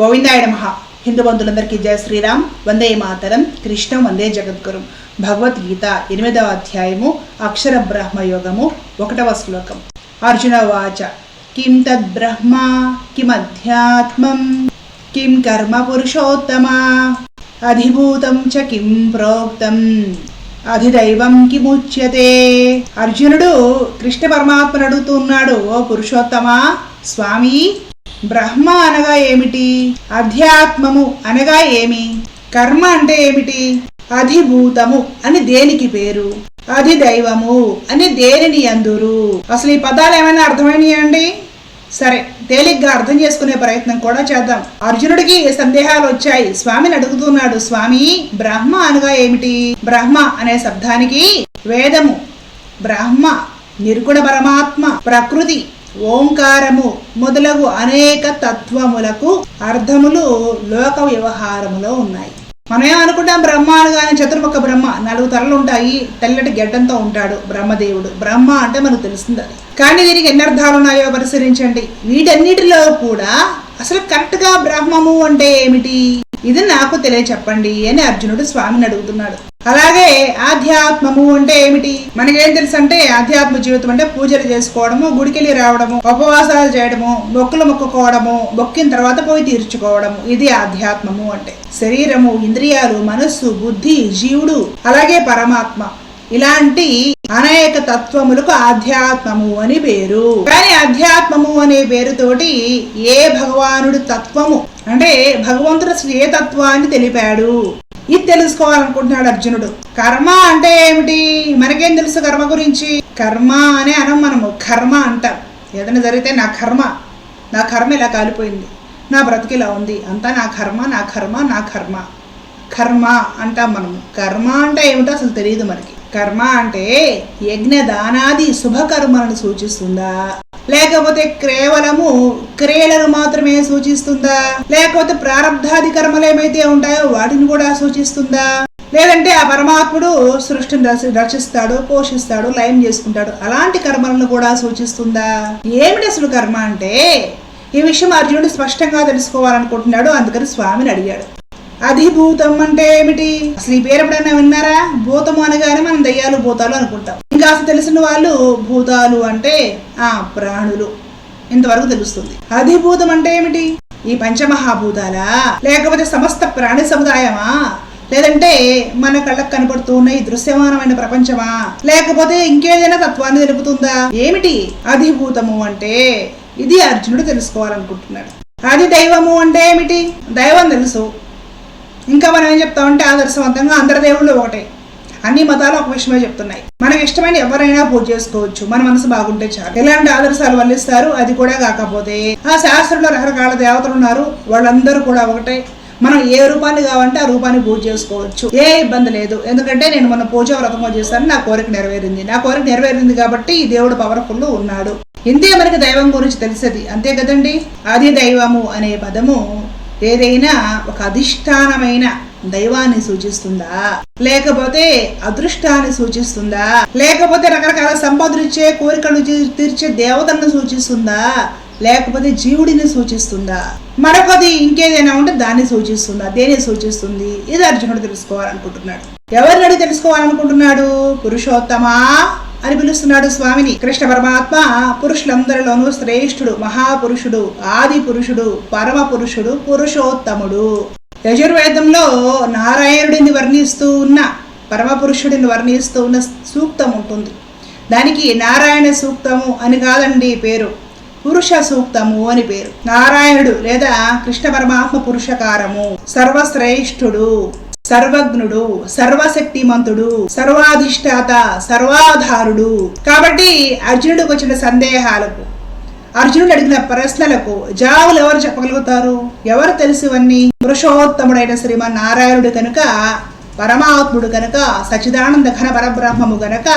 గోవిందాయ నమ. హిందూ బంధులందరికీ జయ శ్రీరామ్. వందే మాతరం. కృష్ణం వందే జగద్గురు. భగవద్గీత ఎనిమిదవ అధ్యాయము. అక్షర బ్రహ్మయోగము ఒకటవ శ్లోకం. అర్జున వాచ. కిం తద్బ్రహ్మ కిమధ్యాత్మం? కిం కర్మ పురుషోత్తమా? అధిభూతం చ కిం ప్రోక్తం? అధిదైవం కిముచ్యతే? అర్జునుడు కృష్ణ పరమాత్మను అడుగుతున్నాడు ఓ పురుషోత్తమా స్వామి బ్రహ్మ అనగా ఏమిటి? అధ్యాత్మము అనగా ఏమి? కర్మ అంటే ఏమిటి? అధిభూతము అని దేనికి పేరు? అధిదైవము అని దేనిని అందురు? అసలు ఈ పదాలు ఏమైనా అర్థమైనాయండి? సరే తేలిగ్గా అర్థం చేసుకునే ప్రయత్నం కూడా చేద్దాం. అర్జునుడికి సందేహాలు వచ్చాయి? స్వామిని అడుగుతున్నాడు. స్వామి బ్రహ్మ అనగా ఏమిటి? బ్రహ్మ అనే శబ్దానికి వేదము బ్రహ్మ నిర్గుణ పరమాత్మ ప్రకృతి ఓంకారము మొదలగు అనేక తత్వములకు అర్థములు లోక వ్యవహారములో ఉన్నాయి. మనం ఏమనుకుంటాం బ్రహ్మ అనగానే చతుర్ముఖ బ్రహ్మ నాలుగు తలలు ఉంటాయి తెల్లటి గడ్డంతో ఉంటాడు బ్రహ్మదేవుడు. బ్రహ్మ అంటే మనకు తెలుస్తుంది అది. కానీ దీనికి ఎన్ని అర్థాలు ఉన్నాయో పరిశీలించండి. వీటన్నిటిలో కూడా అసలు కరెక్ట్గా బ్రహ్మము అంటే ఏమిటి? ఇది నాకు తెలియచెప్పండి అని అర్జునుడు స్వామిని అడుగుతున్నాడు. అలాగే ఆధ్యాత్మము అంటే ఏమిటి? మనకేం తెలుసు అంటే ఆధ్యాత్మ జీవితం అంటే పూజలు చేసుకోవడము గుడికెళ్ళి రావడము ఉపవాసాలు చేయడము మొక్కులు మొక్కుకోవడము మొక్కిన తర్వాత పోయి తీర్చుకోవడము. ఇది ఆధ్యాత్మము అంటే. శరీరము ఇంద్రియాలు మనస్సు బుద్ధి జీవుడు అలాగే పరమాత్మ. ఇలాంటి అనేక తత్వములకు ఆధ్యాత్మము అని పేరు. కానీ అధ్యాత్మము అనే పేరుతోటి ఏ భగవానుడు తత్వము? అంటే భగవంతుడు అసలు ఏ తత్వాన్ని తెలిపాడు? ఇది తెలుసుకోవాలనుకుంటున్నాడు అర్జునుడు. కర్మ అంటే ఏమిటి? మనకేం తెలుసు కర్మ గురించి? కర్మ అనే అనం మనము. కర్మ అంటాం. ఏదైనా జరిగితే నా కర్మ. నా కర్మ ఇలా కాలిపోయింది. నా బ్రతికి ఇలా ఉంది. అంతా నా కర్మ నా కర్మ నా కర్మ. కర్మ అంటాం మనము. కర్మ అంటే ఏమిటో అసలు తెలియదు మనకి. కర్మ అంటే యజ్ఞ దానాది శుభకర్మలను సూచిస్తుందా? లేకపోతే కేవలము క్రియలను మాత్రమే సూచిస్తుందా? లేకపోతే ప్రారంధాది కర్మలు ఏమైతే ఉంటాయో వాటిని కూడా సూచిస్తుందా? లేదంటే ఆ పరమాత్ముడు సృష్టిని రచి రచిస్తాడు పోషిస్తాడు లయం చేసుకుంటాడు అలాంటి కర్మలను కూడా సూచిస్తుందా? ఏమిటి అసలు కర్మ అంటే? ఈ విషయం అర్జునుడు స్పష్టంగా తెలుసుకోవాలనుకుంటున్నాడు అందుకని స్వామిని అడిగాడు. అధిభూతం అంటే ఏమిటి? అసలు ఈ పేరు ఎప్పుడైనా విన్నారా? భూతం అనగానే మనం దయ్యాలు భూతాలు అనుకుంటాం. ఇంకా అసలు తెలిసిన వాళ్ళు భూతాలు అంటే ఆ ప్రాణులు. ఇంతవరకు తెలుస్తుంది. అధిభూతం అంటే ఏమిటి? ఈ పంచమహాభూతాలా? లేకపోతే సమస్త ప్రాణి సముదాయమా? లేదంటే మన కళ్ళకు కనపడుతూ ఉన్న ఈ దృశ్యమానమైన ప్రపంచమా? లేకపోతే ఇంకేదైనా తత్వాన్ని తెలుపుతుందా? ఏమిటి? అధిభూతము అంటే ఇది అర్జునుడు తెలుసుకోవాలనుకుంటున్నాడు. అది దైవము అంటే ఏమిటి? దైవం తెలుసు. ఇంకా మనం ఏం చెప్తామంటే ఆదర్శవంతంగా అందరి దేవుళ్ళు ఒకటే. అన్ని మతాలు ఒక విషయమే చెప్తున్నాయి. మనకి ఇష్టమైన ఎవరైనా పూజ చేసుకోవచ్చు. మన మనసు బాగుంటే చాలు. ఎలాంటి ఆదర్శాలు వల్లిస్తారు? అది కూడా కాకపోతే ఆ శాస్త్రంలో రకరకాల దేవతలు ఉన్నారు. వాళ్ళందరూ కూడా ఒకటే. మనం ఏ రూపాన్ని కావాలంటే ఆ రూపాన్ని పూజ చేసుకోవచ్చు. ఏ ఇబ్బంది లేదు. ఎందుకంటే నేను మన పూజ వ్రతమో చేస్తాను నా కోరిక నెరవేరింది. నా కోరిక నెరవేరింది కాబట్టి ఈ దేవుడు పవర్ఫుల్ ఉన్నాడు. ఇంతే మనకి దైవం గురించి తెలిసేది. అంతే కదండి? అది దైవము అనే పదము ఏదైనా ఒక అధిష్టానమైన దైవాన్ని సూచిస్తుందా? లేకపోతే అదృష్టాన్ని సూచిస్తుందా? లేకపోతే రకరకాల సంపదలు కోరికలు తీర్చే దేవతలను సూచిస్తుందా? లేకపోతే జీవుడిని సూచిస్తుందా? మరొకది ఇంకేదైనా ఉంటే దాన్ని సూచిస్తుందా? దేని సూచిస్తుంది? ఇది అర్జునుడు తెలుసుకోవాలనుకుంటున్నాడు. ఎవరిని తెలుసుకోవాలనుకుంటున్నాడు? పురుషోత్తమా? అని పిలుస్తున్నాడు స్వామిని. కృష్ణ పరమాత్మ పురుషులందరిలోనూ శ్రేష్ఠుడు మహాపురుషుడు ఆది పురుషుడు పరమ పురుషుడు పురుషోత్తముడు. యజుర్వేదంలో నారాయణుడిని వర్ణిస్తూ ఉన్న పరమ పురుషుడిని వర్ణిస్తూ ఉన్న సూక్తం ఉంటుంది. దానికి నారాయణ సూక్తము అని కాదండి పేరు. పురుష సూక్తము అని పేరు. నారాయణుడు లేదా కృష్ణ పరమాత్మ పురుషకారము. సర్వశ్రేష్ఠుడు. సర్వజ్ఞుడు సర్వశక్తిమంతుడు సర్వాధిష్టాత సర్వాధారుడు. కాబట్టి అర్జునుడికి వచ్చిన సందేహాలకు అర్జునుడు అడిగిన ప్రశ్నలకు జవాబులు ఎవరు చెప్పగలుగుతారు? ఎవరు తెలుసు అన్ని పురుషోత్తముడైన శ్రీమన్ నారాయణుడు కనుక పరమాత్ముడు కనుక సచిదానంద ఘన పరబ్రహ్మము గనక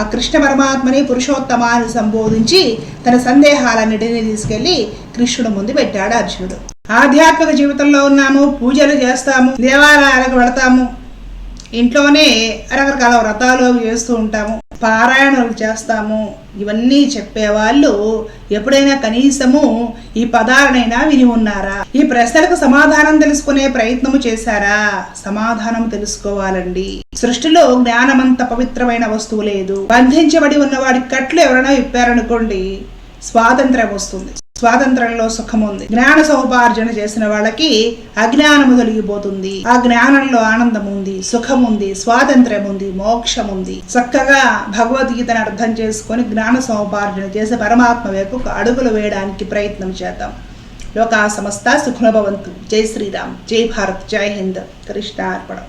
ఆ కృష్ణ పరమాత్మని పురుషోత్తమాన్ని సంబోధించి తన సందేహాలన్నిటినీ తీసుకెళ్ళి కృష్ణుడు ముందు పెట్టాడు అర్జునుడు. ఆధ్యాత్మిక జీవితంలో ఉన్నాము పూజలు చేస్తాము దేవాలయాలకు వెళతాము. ఇంట్లోనే రకరకాల వ్రతాలు అవి చేస్తూ ఉంటాము పారాయణలు చేస్తాము. ఇవన్నీ చెప్పేవాళ్ళు ఎప్పుడైనా కనీసము ఈ పదాలనైనా విని ఉన్నారా? ఈ ప్రశ్నలకు సమాధానం తెలుసుకునే ప్రయత్నము చేశారా? సమాధానం తెలుసుకోవాలండి. సృష్టిలో జ్ఞానమంత పవిత్రమైన వస్తువు లేదు. బంధించబడి ఉన్నవాడి కట్లు ఎవరైనా విప్పారనుకోండి స్వాతంత్రం వస్తుంది. స్వాతంత్రంలో సుఖం ఉంది జ్ఞాన సౌపార్జన చేసిన వాళ్ళకి అజ్ఞానము తొలగిపోతుంది. ఆ జ్ఞానంలో ఆనందం ఉంది సుఖం ఉంది స్వాతంత్ర్యం ఉంది మోక్షం ఉంది చక్కగా భగవద్గీతను అర్థం చేసుకొని జ్ఞాన సౌపార్జన చేసి పరమాత్మ వైపు అడుగులు వేయడానికి ప్రయత్నం చేద్దాం. లోకా సమస్త సుఖనభవంతు జై శ్రీరామ్. జై భారత్. జై హింద్. కృష్ణ అర్పణం.